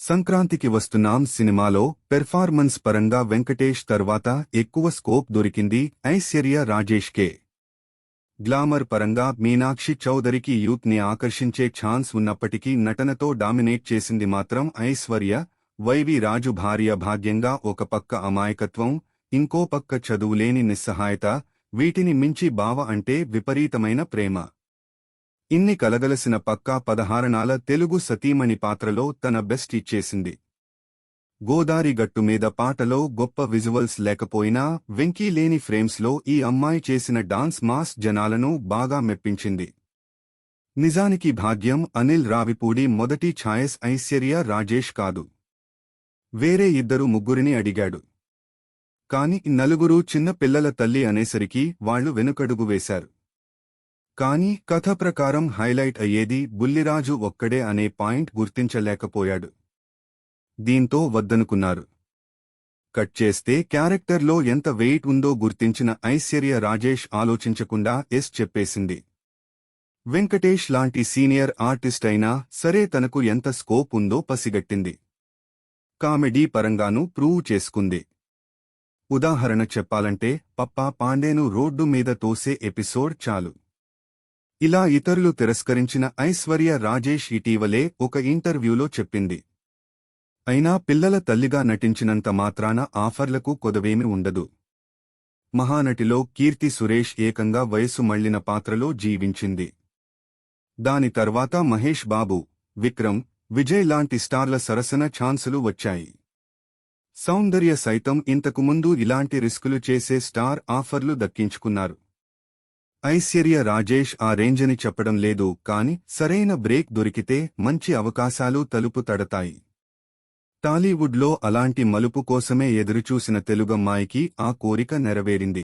సంక్రాంతికి వస్తున్నాం సినిమాలో పెర్ఫార్మెన్స్ పరంగా వెంకటేష్ తర్వాత ఎక్కువ స్కోప్ దొరికింది ఐశ్వర్య రాజేష్కే. గ్లామర్ పరంగా మీనాక్షి చౌదరికి యూత్ని ఆకర్షించే ఛాన్స్ ఉన్నప్పటికీ నటనతో డామినేట్ చేసింది మాత్రం ఐశ్వర్య. వైవి రాజు భార్య భాగ్యంగా ఒక పక్క అమాయకత్వం ఇంకో పక్క చదువులేని నిస్సహాయత వీటిని మించి బావ అంటే విపరీతమైన ప్రేమ. ఇన్ని కలగలసిన పక్కా పదహారణాల తెలుగు సతీమణి పాత్రలో తన బెస్ట్ ఇచ్చేసింది. గోదారి గట్టు మీద పాటలో గొప్ప విజువల్స్ లేకపోయినా వెంకీ లేని ఫ్రేమ్స్లో ఈ అమ్మాయి చేసిన డాన్స్ మాస్ జనాలను బాగా మెప్పించింది. నిజానికి భాగ్యం అనిల్ రావిపూడి మొదటి ఛాయస్ ఐశ్వర్య రాజేష్ కాదు. వేరే ఇద్దరు ముగ్గురిని అడిగాడు. కాని నలుగురు చిన్న పిల్లల తల్లి అనేసరికి వాళ్ళు వెనుకడుగు వేశారు. కాని కథ ప్రకారం హైలైట్ అయ్యేది బుల్లిరాజు ఒక్కడే అనే పాయింట్ గుర్తించలేకపోయాడు. దీంతో వద్దనుకున్నారు. కట్ చేస్తే క్యారెక్టర్లో ఎంత వెయిట్ ఉందో గుర్తించిన ఐశ్వర్య రాజేష్ ఆలోచించకుండా ఎస్ చెప్పేసింది. వెంకటేష్ లాంటి సీనియర్ ఆర్టిస్ట్ అయినా సరే తనకు ఎంత స్కోప్ ఉందో పసిగట్టింది. కామెడీ పరంగానూ ప్రూవ్ చేసుకుంది. ఉదాహరణ చెప్పాలంటే పప్పా పాండేను రోడ్డు మీద తోసే ఎపిసోడ్ చాలు. ఇలా ఇతరులు తిరస్కరించిన ఐశ్వర్య రాజేష్ ఇటీవలే ఒక ఇంటర్వ్యూలో చెప్పింది. అయినా పిల్లల తల్లిగా నటించినంత మాత్రాన ఆఫర్లకు కొదవేమి ఉండదు. మహానటిలో కీర్తి సురేష్ ఏకంగా వయసు మళ్ళిన పాత్రలో జీవించింది. దాని తర్వాత మహేష్ బాబు విక్రమ్ విజయ్ లాంటి స్టార్ల సరసన ఛాన్సులు వచ్చాయి. సౌందర్య సైతం ఇంతకుముందు ఇలాంటి రిస్కులు చేసే స్టార్ ఆఫర్లు దక్కించుకున్నారు. ఐశ్వర్య రాజేష్ ఆ రేంజని చెప్పడం లేదు కాని సరైన బ్రేక్ దొరికితే మంచి అవకాశాలు తలుపు తడతాయి. టాలీవుడ్లో అలాంటి మలుపు కోసమే ఎదురుచూసిన తెలుగమ్మాయికి ఆ కోరిక నెరవేరింది.